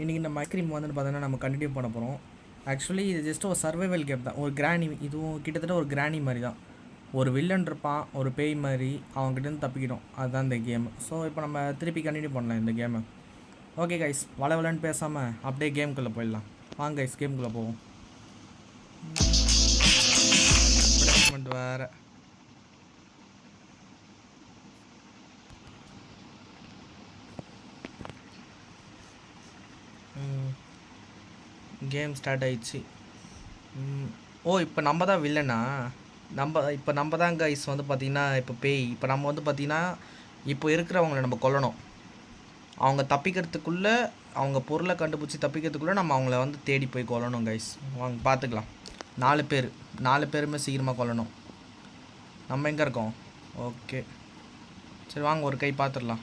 இன்றைக்கி இந்த மைக்ரீம் வந்துட்டு பார்த்தீங்கன்னா நம்ம கண்டினியூ பண்ண போகிறோம் ஆக்சுவலி இது ஜஸ்ட் ஒரு சர்வைவல் கேம் தான். ஒரு கிராணி இதுவும் கிட்டத்தட்ட ஒரு கிராணி மாதிரி தான். ஒரு வில்லன் இருப்பான் ஒரு பேய் மாதிரி அவங்ககிட்டருந்து தப்பிக்கிடும். அதுதான் இந்த கேம் ஸோ இப்போ நம்ம திருப்பி கண்டினியூ பண்ணலாம் இந்த கேமை ஓகே கைஸ் வள வளன்னு பேசாமல் அப்படியே கேமுக்குள்ளே போயிடலாம். வாங்க கைஸ் கேமுக்குள்ளே போவோம். கேம் ஸ்டார்ட் ஆயிடுச்சு. ஓ இப்போ நம்ம தான் வில்லனா நம்ம இப்போ நம்ம தான் கைஸ் வந்து பார்த்திங்கன்னா இப்போ பேய். இப்போ நம்ம வந்து பார்த்திங்கன்னா இப்போ இருக்கிறவங்கள நம்ம கொல்லணும். அவங்க தப்பிக்கிறதுக்குள்ளே அவங்க பொருளை கண்டுபிடிச்சி தப்பிக்கிறதுக்குள்ளே நம்ம அவங்கள வந்து தேடி போய் கொல்லணும் கைஸ் வாங்க பார்த்துக்கலாம் நாலு பேர். நாலு பேருமே சீக்கிரமாக கொல்லணும். நம்ம எங்கே இருக்கோம்? ஓகே சரி வாங்க ஒரு கை பார்த்துடலாம்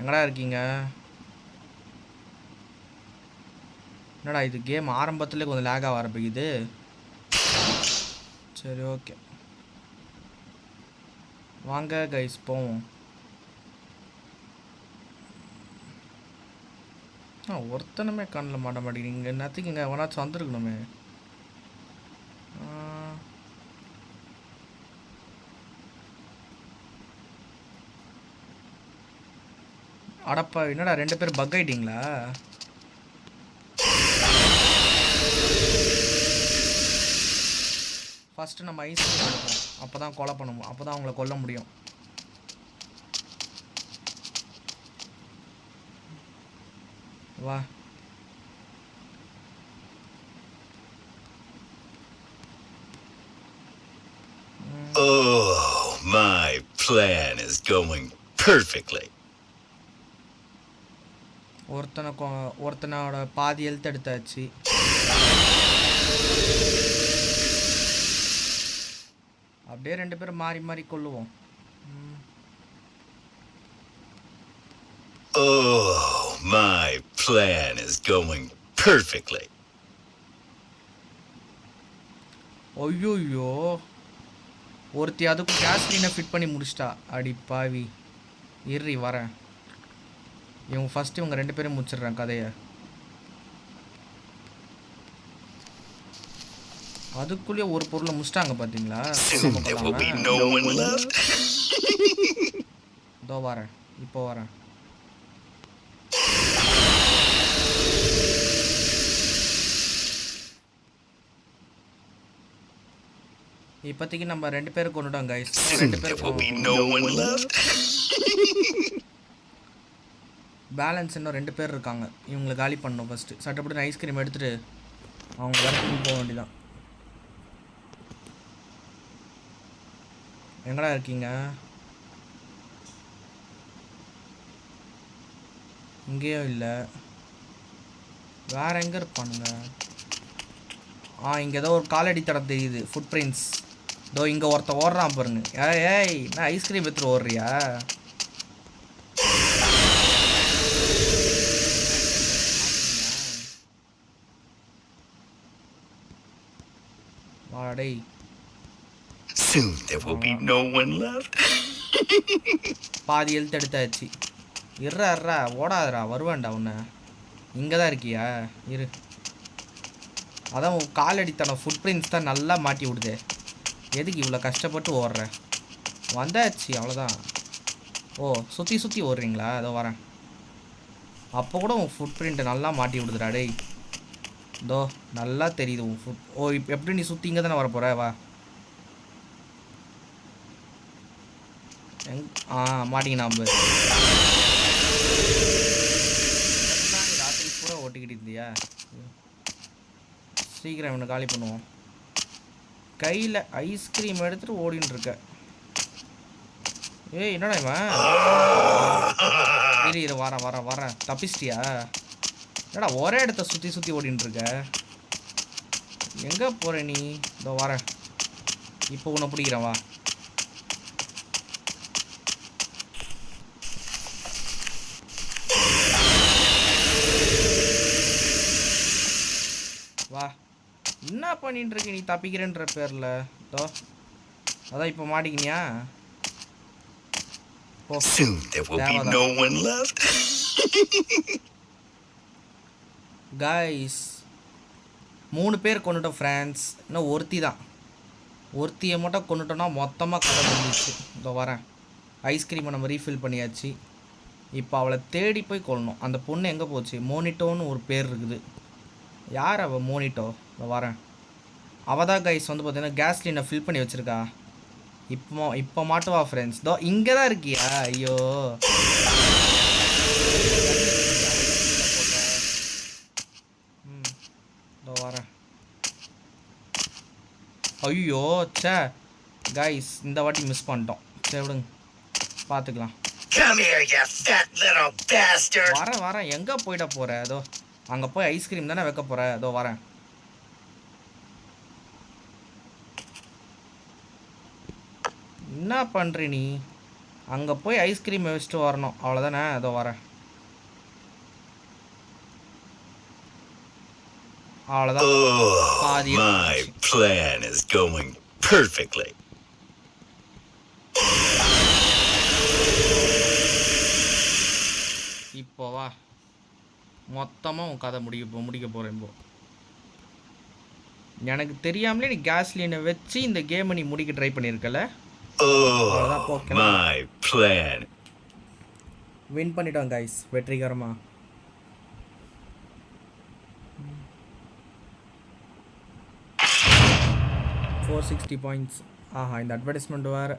எங்கடா இருக்கீங்க? என்னடா இது கேம் ஆரம்பத்தில் கொஞ்சம் லேக் ஆக ஆரம்பிக்குது. சரி ஓகே வாங்க கைஸ் போவோம். ஆ ஒருத்தனுமே கண்ணில் மாட்ட மாட்டேங்கிறீங்க என்னத்துக்குங்க எவனாச்சும் வந்திருக்கணுமே. அடப்பா என்னடா ரெண்டு பேரும் பக் ஆகிட்டிங்களா ஃபஸ்ட்டு நம்ம ஐஸ் எடுப்போம் அப்போ தான் கொலை பண்ணுவோம் அப்போ தான் அவங்கள கொல்ல முடியும். வா. Oh, my plan is going perfectly. ஒருத்தனை ஒருத்தனோட பாதி எழுத்து எடுத்தாச்சு. அப்படியே ரெண்டு பேரும் மாறி மாறி கொள்ளுவோம். ம். Oh, my plan is going perfectly. ஐயோயோ. ஒருத்தி அதுக்கும் கேஸ்லினை ஃபிட் பண்ணி முடிச்சிட்டா. அடி பாவி. இறி வரேன். இவங்க ஃபஸ்ட்டு இவங்க ரெண்டு பேரும் முடிச்சிடுறேன் கதையை. அதுக்குள்ளேயே ஒரு பொருளை முடிச்சிட்டாங்க பார்த்தீங்களா. இதோ வரேன். இப்போ வரேன். இப்போதைக்கு நம்ம ரெண்டு பேரும் கொண்டுட்டோம் கைஸ் ரெண்டு பேரும். பேலன்ஸ் இன்னும் ரெண்டு பேர் இருக்காங்க. இவங்களை காலி பண்ணணும் ஃபஸ்ட்டு சட்டப்பட்டு ஐஸ்கிரீம் எடுத்துட்டு அவங்க வரைக்கும் போக வேண்டியதான் எங்கடா இருக்கீங்க? இங்கேயும் இல்லை. வேற எங்கே இருப்பானுங்க? ஆ இங்கே ஏதோ ஒரு காலடி தடம் தெரியுது. ஃபுட் பிரிண்ட்ஸ் இதோ இங்கே ஒருத்தன் ஓடுறான் பாருங்க. ஏய் ஏய் என்ன ஐஸ்கிரீம் எடுத்துட்டு ஓடுறியா? வாடை Soon. There will be no one left. பாதி எழுத்து எடுத்தாச்சு. இர்றா இருறா ஓடாதடா வருவேன்டா உன்னை. இங்கே தான் இருக்கியா? இரு. அதான் உன் காலடித்தனம் ஃபுட் பிரிண்ட்ஸ் தான் நல்லா மாட்டி விடுதே. எதுக்கு இவ்வளோ கஷ்டப்பட்டு ஓடுற? வந்தாச்சு அவ்வளோதான் ஓ சுற்றி சுற்றி ஓடுறீங்களா? அதோ வரேன். அப்போ கூட உன் ஃபுட் பிரிண்ட்டை நல்லா மாட்டி விடுதுடா டேய். இதோ நல்லா தெரியுது உன் ஃபுட் ஓ இப்போ எப்படி நீ சுற்றி இங்கே தானே வரப்போகிற வா. ஆ மாட்டிங்கண்ணா நம்ம ராத்திரி பூரா ஓட்டிக்கிட்டு இருந்தியா? சீக்கிரம் இவனை காலி பண்ணுவோம். கையில் ஐஸ்கிரீம் எடுத்துட்டு ஓடின்னு இருக்க ஏய் என்னடா இவன்? இரு இரு வரேன் வரேன் வரேன். தப்பிச்சிட்டியா? என்னடா ஒரே இடத்த சுற்றி சுற்றி ஓடின்னு இருக்க எங்கே போகிற நீ? இதோ வரேன். இப்போ உன்னை பிடிக்கிறேன் வா. என்ன பண்ணிட்டு இருக்க நீ தப்பிக்கிறேன்ற பேரில்? தோ அதான் இப்போ மாட்டிக்கினியா. காய்ஸ் மூணு பேர் கொண்டுட்டோம் ஃப்ரெண்ட்ஸ் இன்னும் ஒருத்தி தான். ஒருத்தியை மட்டும் கொண்டுட்டோம்னா மொத்தமாக கதை முடிஞ்சிச்சு இதோ வரேன். ஐஸ்கிரீமை நம்ம ரீஃபில் பண்ணியாச்சு. இப்போ அவளை தேடி போய் கொள்ளணும். அந்த பொண்ணு எங்கே போச்சு? மோனிட்டோன்னு ஒரு பேர் இருக்குது. யார் அவள் மோனிட்டோ இதோ வரேன். அவள் தான் கைஸ் வந்து பார்த்தீங்கன்னா கேஸ்லினை ஃபில் பண்ணி வச்சுருக்கா. இப்போ இப்போ மாட்டுவா ஃப்ரெண்ட்ஸ் தோ இங்கே தான் இருக்கியா? ஐயோ. இதோ வரேன். ஐயோ ச்சே. கைஸ் இந்த வாட்டி மிஸ் பண்ணிட்டோம். சரி விடுங்க. பார்த்துக்கலாம். வரேன் வரேன். எங்கே போயிட போகிற அதோ அங்கே போய் ஐஸ்கிரீம் தானே வைக்க போகிற அதோ வரேன். என்ன பண்ணுற நீ? அங்கே போய் ஐஸ்கிரீம் வச்சுட்டு வரணும். அவ்வளோதானே அதோ வரேன். அவ்வளோதான் Oh, my plan is going perfectly. இப்போ வா. மொத்தமாக உன் கதை முடிக்க முடிக்க போகிறேன் இப்போ எனக்கு தெரியாமலே நீ கேஸ்லினை வச்சு இந்த கேமை நீ முடிக்க ட்ரை பண்ணியிருக்கல My plan. வின் பண்ணிட்டோம் கைஸ் வெற்றிகரமா. ஃபோர் சிக்ஸ்டி பாயிண்ட்ஸ் ஆஹா இந்த அட்வர்டைஸ்மெண்ட் வேறு.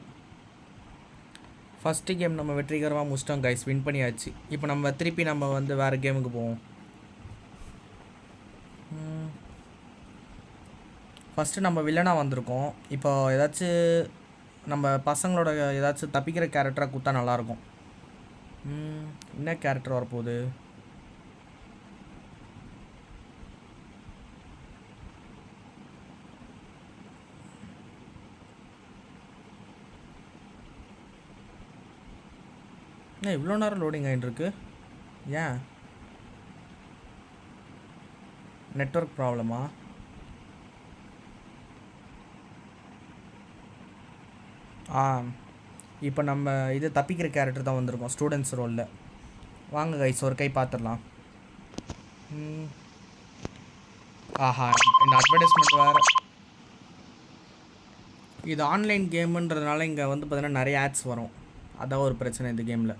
ஃபஸ்ட்டு கேம் நம்ம வெற்றிகரமாக முடிச்சிட்டோம் கைஸ் வின் பண்ணியாச்சு. இப்போ நம்ம திருப்பி நம்ம வந்து வேறு கேமுக்கு போவோம். ஃபஸ்ட்டு நம்ம வில்லனாக வந்திருக்கோம். இப்போ ஏதாச்சும் நம்ம பசங்களோட ஏதாச்சும் தப்பிக்கிற கேரக்டராக கொடுத்தா நல்லாயிருக்கும் என்ன கேரக்டர் வரப்போகுது? என்ன இவ்வளோ நேரம் லோடிங் ஆகிட்டு இருக்கு ஏன் நெட்ஒர்க் ப்ராப்ளமா இப்போ நம்ம இது தப்பிக்கிற கேரக்டர் தான் வந்திருக்கோம் ஸ்டூடெண்ட்ஸ் ரோலில் வாங்க கைஸ் ஒரு கை பார்த்துடலாம். ஆஹா இந்த அட்வர்டைஸ்மெண்ட் வேறு. இது ஆன்லைன் கேமுன்றதுனால இங்கே வந்து பார்த்தீங்கன்னா நிறைய ஆட்ஸ் வரும். அதான் ஒரு பிரச்சனை இந்த கேமில்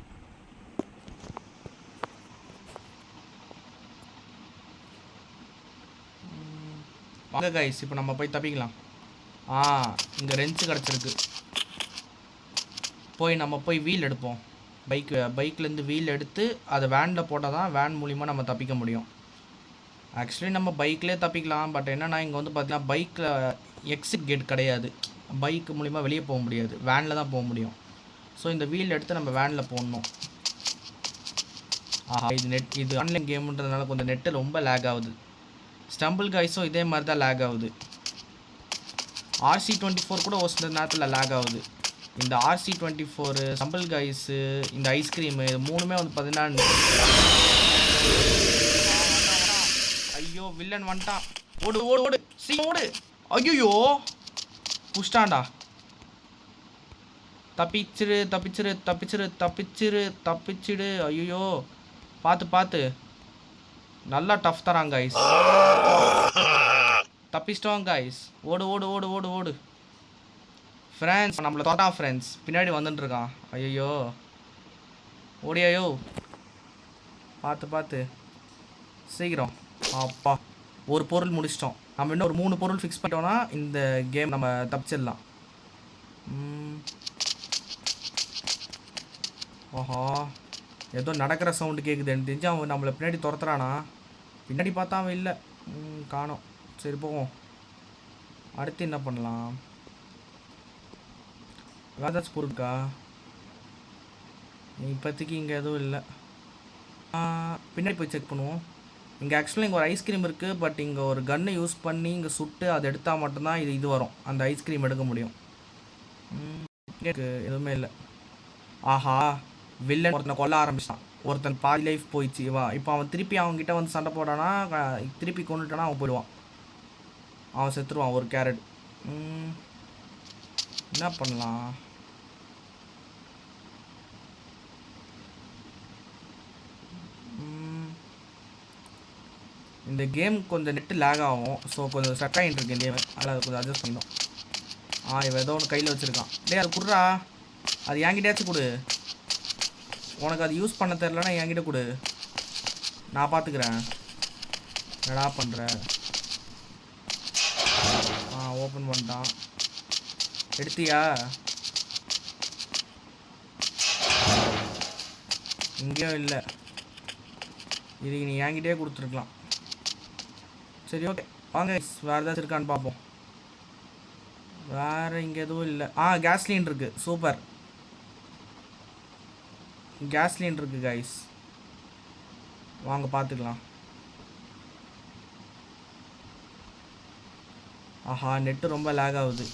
வாங்க கைஸ் இப்போ நம்ம போய் தப்பிக்கலாம். ஆ இங்கே ரெஞ்சு கிடச்சிருக்கு. போய் நம்ம போய் வீல் எடுப்போம். பைக் பைக்லேருந்து வீல் எடுத்து அதை வேனில் போட்டால் தான் வேன் மூலிமா நம்ம தப்பிக்க முடியும். ஆக்சுவலி நம்ம பைக்லேயே தப்பிக்கலாம். பட் என்னன்னா இங்கே வந்து பார்த்தீங்கன்னா பைக்கில் எக்ஸிட் கேட் கிடையாது. பைக் மூலிமா வெளியே போக முடியாது. வேனில் தான் போக முடியும். ஸோ இந்த வீல் எடுத்து நம்ம வேனில் போடணும். ஆஹா இது நெட் இது ஆன்லைன் கேமுன்றதுனால கொஞ்சம் நெட்டு ரொம்ப லேக் ஆகுது. ஸ்டம்பிள் காய்ஸும் இதே மாதிரி தான் லேக் ஆகுது. ஆர்சி டுவெண்ட்டி ஃபோர் கூட ஒரு சில நேரத்தில் லேக் ஆகுது. இந்த ஆர்சி டுவெண்ட்டி ஃபோரு சம்பல் கைஸு இந்த ஐஸ்கிரீமு இது மூணுமே வந்து பார்த்தீங்கன்னா ஐயோ வில்லன் வந்துட்டான். ஓடு ஓடு ஓடு. சி ஓடு. ஐயோ புஷ்டாண்டா தப்பிச்சிரு தப்பிச்சிரு தப்பிச்சிரு தப்பிச்சிரு தப்பிச்சிடு. ஐயோ பார்த்து பார்த்து நல்லா டஃப் தராங்க ஐஸ் தப்பிச்சிட்டோம் கைஸ் ஓடு ஓடு ஓடு ஓடு ஓடு. ஃப்ரெண்ட்ஸ் நம்மளை தோட்டா ஃப்ரெண்ட்ஸ் பின்னாடி வந்துட்டுருக்கான் ஐயோ ஓடியாயோ. பார்த்து பார்த்து. சீக்கிரம். அப்பா. ஒரு பொருள் முடிச்சிட்டோம். நம்ம இன்னும் ஒரு மூணு பொருள் ஃபிக்ஸ் பண்ணிட்டோம்னா இந்த கேம் நம்ம தப்பிச்சிடலாம். ஓஹோ. ஏதோ நடக்கிற சவுண்டு கேட்குது எனக்கு தெரிஞ்சு அவன் நம்மளை பின்னாடி துரத்துறானா? பின்னாடி பார்த்தா அவன் இல்லை. காணோம். சரி போவோம். அடுத்து என்ன பண்ணலாம்? ராஜாஜ் இருக்கா இப்போதைக்கு இங்கே எதுவும் இல்லை. பின்னாடி போய் செக் பண்ணுவோம். இங்கே ஆக்சுவலாக இங்கே ஒரு ஐஸ்கிரீம் இருக்குது பட் இங்கே ஒரு கன்னை யூஸ் பண்ணி இங்கே சுட்டு அதை எடுத்தால் மட்டும்தான் இது இது வரும். அந்த ஐஸ்கிரீம் எடுக்க முடியும். எதுவுமே இல்லை. ஆஹா வில்லன் ஒருத்தனை கொல்ல ஆரம்பிச்சிட்டான். ஒருத்தன் பாதி லைஃப் போயிடுச்சு வா. இப்போ அவன் திருப்பி அவன்கிட்ட வந்து சண்டை போடானா திருப்பி கொண்டுட்டானா அவன் போயிடுவான். அவன் செத்துருவான் ஒரு கேரட். ம், என்ன பண்ணலாம் ம். இந்த கேம் கொஞ்சம் நெட்டு லேக் ஆகும். ஸோ கொஞ்சம் ஸ்டக் ஆகிட்டு இருக்கு கேம் அதில் அதை கொஞ்சம் அட்ஜஸ்ட் பண்ணிடும் ஆ இவன் ஏதோ ஒன்று கையில் வச்சுருக்கான். டே அது குடுறா. அது என்கிட்டயாச்சும் கொடு. உனக்கு அது யூஸ் பண்ண தெரிலனா என்கிட்ட கொடு. நான் பார்த்துக்கிறேன் என்னடா பண்ணுற ஆ ஓப்பன் பண்ணிட்டான். எடுத்தியா? இங்கேயும் இல்லை. இதுக்கு நீ என்கிட்டயே கொடுத்துருக்கலாம். சரி ஓகே வாங்க வேறு ஏதாச்சும் இருக்கான்னு பார்ப்போம் வேறு இங்கே எதுவும் இல்லை ஆ கேஸ்லின் இருக்கு சூப்பர் கேஸ்லின் இருக்கு கைஸ் வாங்க பார்த்துக்கலாம் ஆஹா நெட்டு ரொம்ப லேக் ஆகுது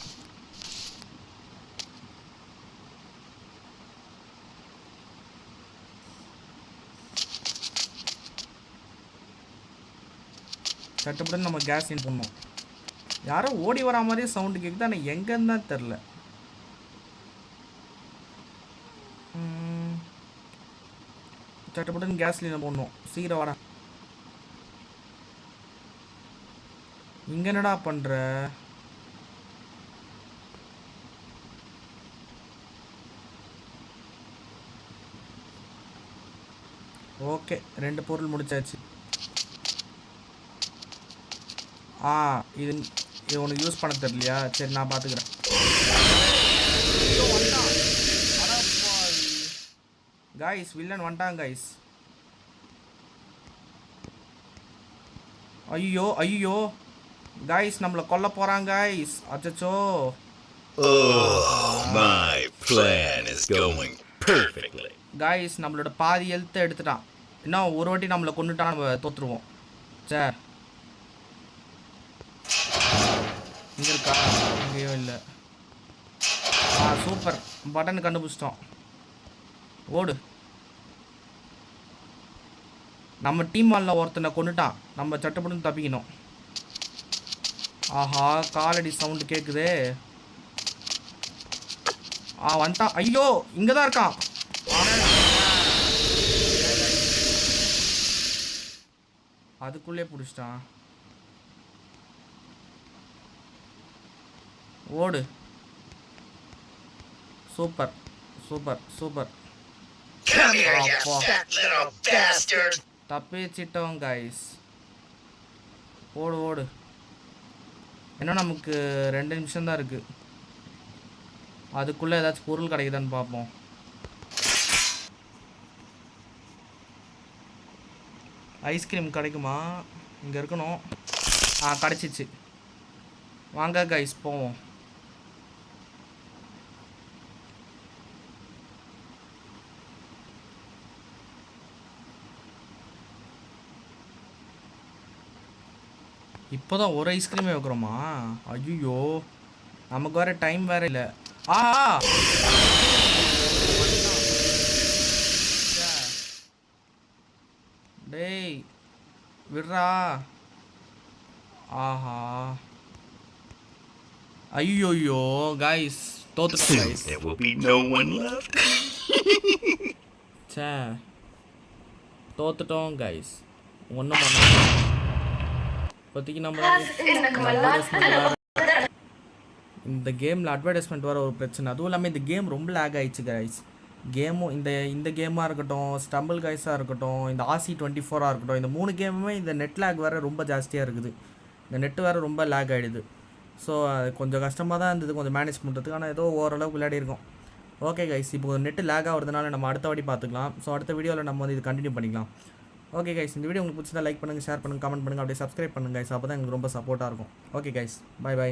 சட்டுப்பட்டு நம்ம கேஸ் இன் பண்ணோம். யாரோ ஓடி வரா மாதிரி சவுண்டு கேட்குது ஆனால் எங்கேன்னு தான் தெரில சட்டுப்பட்டுன்னு கேஸ் லீன் போடணும். சீக்கிரம் வாடா. இங்கே என்னடா பண்ணுற ஓகே ரெண்டு பொருள் முடிச்சாச்சு. ஆ இது இது உனக்கு யூஸ் பண்ண தெரியலையா? சரி நான் பார்த்துக்கிறேன் காய்ஸ் வில்லன் வந்துட்டான் காய்ஸ் ஐயோ ஐயோ. காய்ஸ் நம்மளை கொல்ல போகிறாங்க காய்ஸ் அச்சச்சோ. Oh, my plan is going perfectly. Guys நம்மளோட பாதி ஹெல்த்தை எடுத்துட்டான். இன்னும் ஒரு வாட்டி நம்மளை கொண்டுட்டான் நம்ம தோத்துருவோம். சே இங்கே இருக்கா? இங்கேயும் இல்லை. ஆ சூப்பர். பட்டன் கண்டுபிடிச்சிட்டோம். ஓடு. நம்ம டீம் வாலில் ஒருத்தனை கொண்டுட்டான் நம்ம சட்டப்பட்டு தப்பிக்கணும். ஆஹா காலடி சவுண்டு கேட்குதே ஆ வந்துட்டான் ஐயோ இங்கே தான் இருக்கான். அதுக்குள்ளே பிடிச்சிட்டான். ஓடு. Super super super. தப்பிச்சிட்டோம் கைஸ் ஓடு ஓடு. இன்னும் நமக்கு ரெண்டு நிமிஷம் தான் இருக்கு. அதுக்குள்ளே ஏதாச்சும் பொருள் கிடைக்குதான்னு பார்ப்போம். ஐஸ்கிரீம் கிடைக்குமா? இங்கே இருக்கணும். ஆ கிடச்சிச்சு. வாங்க கைஸ் போவோம். இப்போதான் ஒரு ஐஸ்கிரீமே வைக்கிறோமா? ஐயோ நமக்கு வேற டைம் வேற இல்லை. ஆ. டேய் விட்றா. ஆஹா. ஐயோயோ காய்ஸ் தோத்துட்டோம் Soon guys. there will be no one left. ச்சே. தோத்துட்டோம் கைஸ் ஒன்றும் பண்ண இப்போதைக்கு நம்ம இந்த கேமில் அட்வர்டைஸ்மெண்ட் வர ஒரு பிரச்சனை. அதுவும் இல்லாமல் இந்த கேம் ரொம்ப லேக் ஆயிடுச்சு கைஸ் கேமும் இந்த இந்த கேமாக இருக்கட்டும் ஸ்டம்பிள் கைஸாக இருக்கட்டும் இந்த ஆசி டுவெண்ட்டி ஃபோராக இருக்கட்டும் இந்த மூணு கேமுமே இந்த நெட் லேக் வேறு ரொம்ப ஜாஸ்தியாக இருக்குது. இந்த நெட்டு வேறு ரொம்ப லேக் ஆகிடுது ஸோ கொஞ்சம் கஷ்டமாக தான் இருந்தது கொஞ்சம் மேனேஜ் பண்ணுறதுக்கு ஆனால் ஏதோ ஓரளவுக்கு விளையாடி இருக்கோம். ஓகே கைஸ் இப்போ நெட்டு லேக் ஆகிறதுனால நம்ம அடுத்த வாட்டி பார்த்துக்கலாம். ஸோ அடுத்த வீடியோவில் நம்ம வந்து இது கண்டினியூ பண்ணிக்கலாம். ஓகே கைஸ் இந்த வீடியோ உங்களுக்கு பிடிச்சதா லைக் பண்ணுங்கள் ஷேர் பண்ணுங்கள் கமெண்ட் பண்ணுங்கள் அப்படியே சப்ஸ்கிரைப் பண்ணுங்கள் கைஸ் அப்போ தான் எனக்கு ரொம்ப சப்போர்ட்டாக இருக்கும். Okay guys bye by